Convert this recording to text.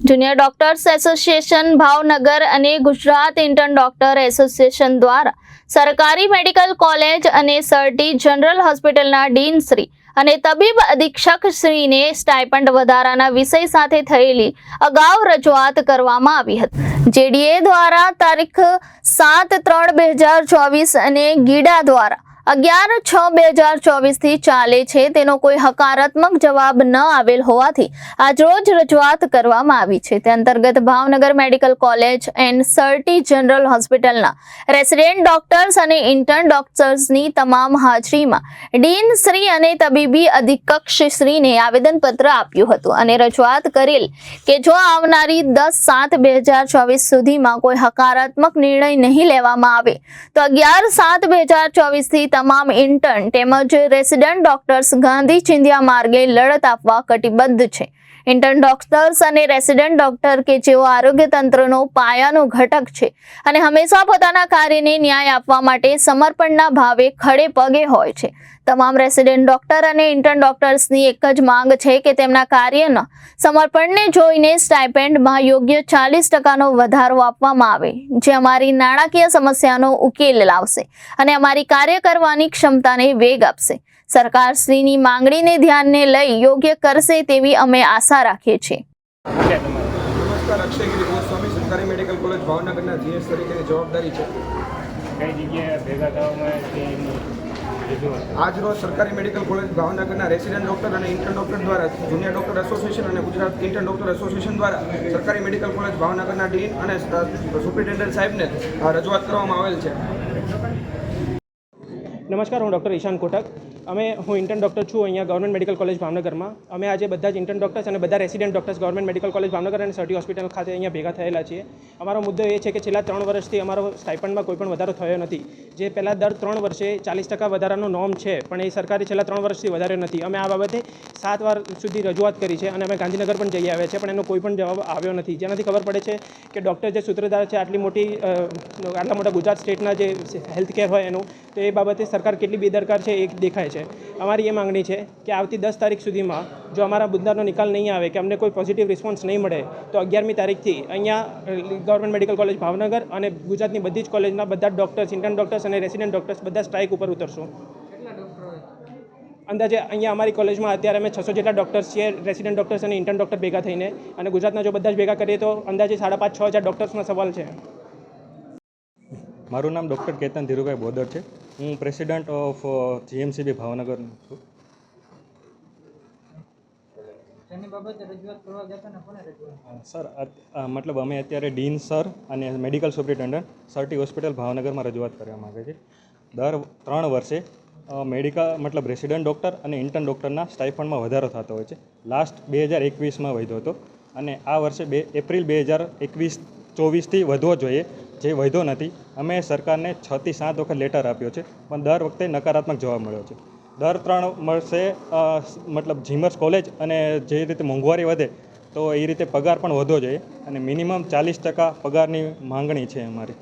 Junior doctors association Bhavnagar અને Gujarat intern doctor association દ્વારા સરકારી મેડિકલ કોલેજ અને સરટી જનરલ હોસ્પિટલના ડીન શ્રી અને તબીબ અધિક્ષક શ્રીને સ્ટાઇપન્ડ વધારાના વિષય સાથે થયેલી અગાઉ રજૂઆત કરવામાં આવી હતી. જેડીએ દ્વારા તારીખ સાત ત્રણ બે હજાર ચોવીસ અને ગીડા દ્વારા અગિયાર છ બે હજાર ચોવીસથી ચાલે છે. તેનો કોઈ હકારાત્મક જવાબ ન આવેલ હોવાથી આજરોજ રજૂઆત કરવામાં આવી છે. તે અંતર્ગત Bhavnagar medical college and Sir T general હોસ્પિટલના રેસિડેન્ટ ડોક્ટર્સ અને ઇન્ટર્ન ડોક્ટર્સની તમામ હાજરીમાં ડીન શ્રી અને તબીબી અધિકક્ષ શ્રીને આવેદનપત્ર આપ્યું હતું અને રજૂઆત કરેલ કે જો આવનારી દસ સાત બે હજાર ચોવીસ સુધીમાં કોઈ હકારાત્મક નિર્ણય નહીં લેવામાં આવે, તો અગિયાર સાત બે હજાર ચોવીસથી તમામ ઇન્ટર્ન તેમજ રેસિડન્ટ ડોક્ટર્સ ગાંધી ચિંધ્યા માર્ગે લડત આપવા કટિબદ્ધ છે. ઇન્ટર્ન ડોક્ટર્સ અને રેસિડેન્ટ ડોક્ટર કે જેઓ આરોગ્ય તંત્રનો પાયાનો ઘટક છે અને હંમેશા પોતાના કાર્યને ન્યાય આપવા માટે સમર્પણના ભાવે ખડે પગે હોય છે. તમામ રેસિડેન્ટ ડોક્ટર અને ઇન્ટર્ન ડોક્ટર્સની એક જ માંગ છે કે તેમના કાર્યના સમર્પણને જોઈને સ્ટાઇપેન્ડમાં યોગ્ય ચાલીસ ટકાનો વધારો આપવામાં આવે, જે અમારી નાણાકીય સમસ્યાનો ઉકેલ લાવશે અને અમારી કાર્ય કરવાની ક્ષમતાને વેગ આપશે. સરકારશ્રીની માંગણીને ધ્યાનને લઈ યોગ્ય કરશે તેવી અમે આશા રાખીએ છીએ. નમસ્કાર અક્ષયગીરી ગોસ્વામી સરકારી મેડિકલ કોલેજ ભાવનગરના જીએસ તરીકેની જવાબદારી છે. કઈ જગ્યાએ ભેગા થવામાં કે એમની રજૂઆત? આજ રોજ સરકારી મેડિકલ કોલેજ ભાવનગરના રેસિડેન્ટ ડોક્ટર અને ઇન્ટર્ન ડોક્ટર દ્વારા જુનિયર ડોક્ટર એસોસિએશન અને ગુજરાત ઇન્ટર્ન ડોક્ટર એસોસિએશન દ્વારા સરકારી મેડિકલ કોલેજ ભાવનગરના ડીન અને સુપ્રિન્ટેન્ડન્ટ સાહેબને રજૂઆત કરવામાં આવેલ છે. નમસ્કાર હું ડૉક્ટર ઈશાન કોટક. અમે, હું ઇન્ટર્ન ડૉક્ટર છું, અહીંયા ગવર્મેન્ટ મેડિકલ કોલેજ ભાવનગરમાં. અમે આજે બધા જ ઇન્ટર્ન ડૉક્ટર્સ અને બધા resident doctors government medical college Bhavnagar અને સર્ટી હોસ્પિટલ ખાતે અહીંયા ભેગા થયેલા છીએ. અમારો મુદ્દો એ છે કે છેલ્લા ત્રણ વર્ષથી અમારો સ્ટાઇપન્ડમાં કોઈ પણ વધારો થયો નથી. જે પહેલાં દર ત્રણ વર્ષે ચાલીસ ટકા વધારાનો નોર્મ છે, પણ એ સરકારે છેલ્લા ત્રણ વર્ષથી વધારે નથી. અમે આ બાબતે સાત વાર સુધી રજૂઆત કરી છે અને અમે ગાંધીનગર પણ જઈ આવ્યા છે પણ એનો કોઈ પણ જવાબ આવ્યો નથી. જેનાથી ખબર પડે છે કે ડૉક્ટર જે સૂત્રધાર છે, આટલી મોટી આટલા મોટા ગુજરાત સ્ટેટના જે હેલ્થ કેર હોય એનું, તો એ બાબતે સરકાર કેટલી બેદરકાર છે એ દેખાય છે. અમારી એ માંગણી છે કે આવતી દસ તારીખ સુધીમાં જો અમારા બુધવારનો નિકાલ નહીં આવે, કે અમને કોઈ પોઝિટિવ રિસ્પોન્સ નહીં મળે, તો અગિયારમી તારીખથી અહીંયા ગવર્મેન્ટ મેડિકલ કોલેજ ભાવનગર અને ગુજરાતની બધી જ કોલેજના બધા ડૉક્ટર્સ ઇન્ટર્ન ડૉક્ટર્સ અને રેસિડેન્ટ ડૉક્ટર્સ બધા સ્ટ્રાઇક ઉપર ઉતરશું. અંદાજે અહીંયા અમારી કોલેજમાં અત્યારે અમે છસો જેટલા ડૉક્ટર્સ છીએ રેસિડેન્ટ ડૉક્ટર્સ અને ઇન્ટર્ન ડૉક્ટર ભેગા થઈને અને ગુજરાતના જો બધા જ ભેગા કરીએ તો અંદાજે સાડા પાંચ, છ હજાર ડૉક્ટર્સનો સવાલ છે. મારું નામ ડૉક્ટર કેતન ધીરુભાઈ બોદર છે. હું પ્રેસિડન્ટ ઓફ જીએમસીબી ભાવનગર છું. સર મતલબ અમે અત્યારે ડીન સર અને medical superintendent Sir T hospital ભાવનગરમાં રજૂઆત કરવા માગે છે. દર ત્રણ વર્ષે મેડિકલ મતલબ રેસિડન્ટ ડૉક્ટર અને ઇન્ટર્ન ડૉક્ટરના સ્ટાઇફંડમાં વધારો થતો હોય છે. લાસ્ટ બે હજાર એકવીસમાં વધ્યો હતો. અને આ વર્ષે બે એપ્રિલ બે હજાર એકવીસ ચોવીસથી વધવો જોઈએ જે વધ્યો નથી, અમે સરકારને છથી સાત વખત લેટર આપ્યો છે, પણ દર વખતે નકારાત્મક જવાબ મળ્યો છે. દર ત્રણ વર્ષે મતલબ જીમર્સ કોલેજ અને જે રીતે મોંઘવારી વધે, તો એ રીતે પગાર પણ વધવો જોઈએ અને મિનિમમ ચાલીસ ટકા પગારની માંગણી છે અમારી.